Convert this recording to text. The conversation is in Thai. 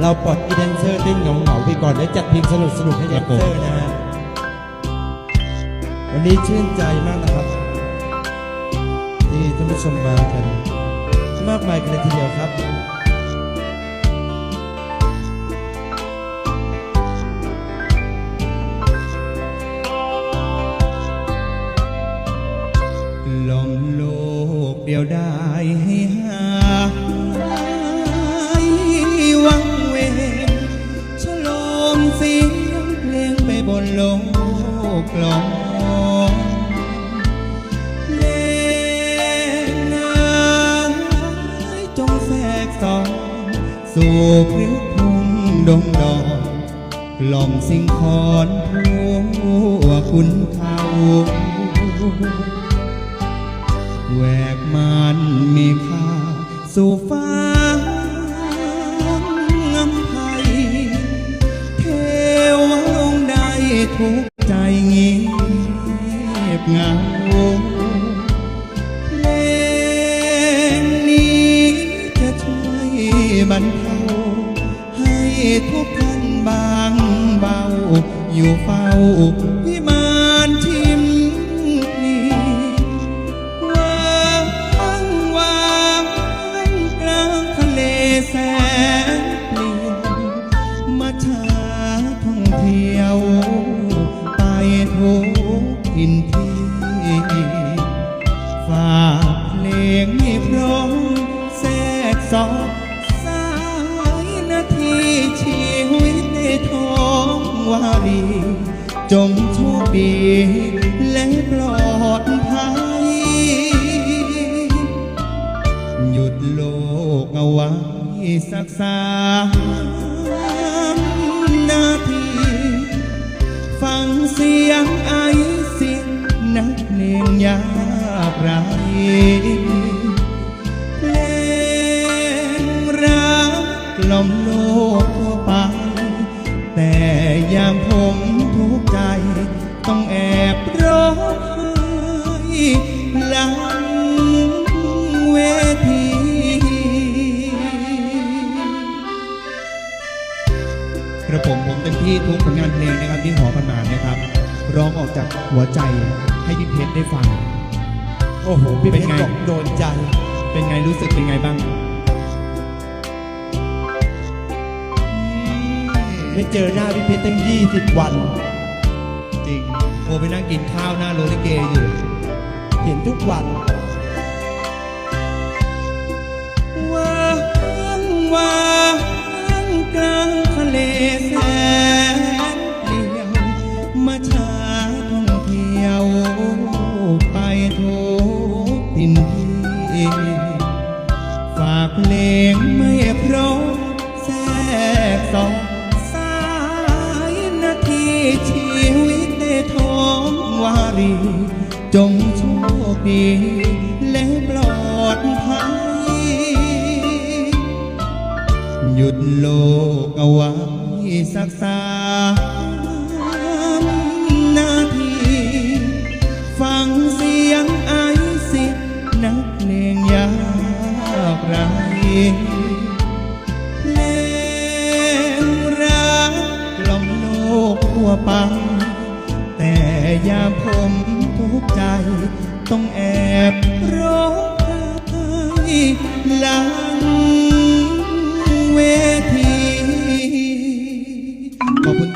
เราปล่อยอีแดนเซอร์เต้นเหงาๆไปก่อนแล้วจัดเพลงสนุกสนุกๆให้แดนเซอร์นะฮะวันนี้ชื่นใจมากนะครับ ที่ท่านผู้ชมมากัน มากมายกันเลยทีเดียวครับ ลมโลกเดียวได้ให้หา สู่พริ้วพงดงดอกกล่อมสิ่งคอนหัวคุณเขาแหวกมันมีค่าสู่ฟ้างำไพเทวองค์ใดทุกใจเงียบเงาเพลงนี้จะช่วยบรรเทา ทุกท่านบางเบา อยู่เฝ้าพิมานทิมพลีวางวางกลางทะเลแสนเปลี่ยวมาชาท่องเที่ยว ไปทุกทินที่ฝากเพลงให้พร้อมแทรกสอด วารี จงโชคดีและปลอดภัย หยุดโลกเอาไว้สักสามนาที ฟังเสียงไอเสียงนักเลงยากไรเพลงรักกล่อมโลก ยามผมทุกข์ใจ ต้องแอบร้องไห้หลังเวที กระผมผมเต็มที่ทุกผลงานเพลงนะครับที่หอประมาณนะครับ ร้องออกจากหัวใจให้พี่เพชรได้ฟัง โอ้โห พี่เพเป็นชรไงบอกโดนใจ เป็นไงรู้สึกเป็นไงบ้าง ไม่เจอหน้าพี่เพชรตั้ง 20 วัน จริงโอไปนั่งกินข้าวหน้าโรลิเกอยู่ เห็นทุกวัน ว่างว่างกลางทะเลแสนเปลี่ยวมาชาท่องเที่ยว ไปทุกทิน จงโชคดีและปลอดภัย หยุดโลกเอาไว้สักสามนาที ฟังเสียงไอซินักเลงยากไรเพลงรักกล่อมโลกทั่วไป ต้องแอบร้องไห้หลัง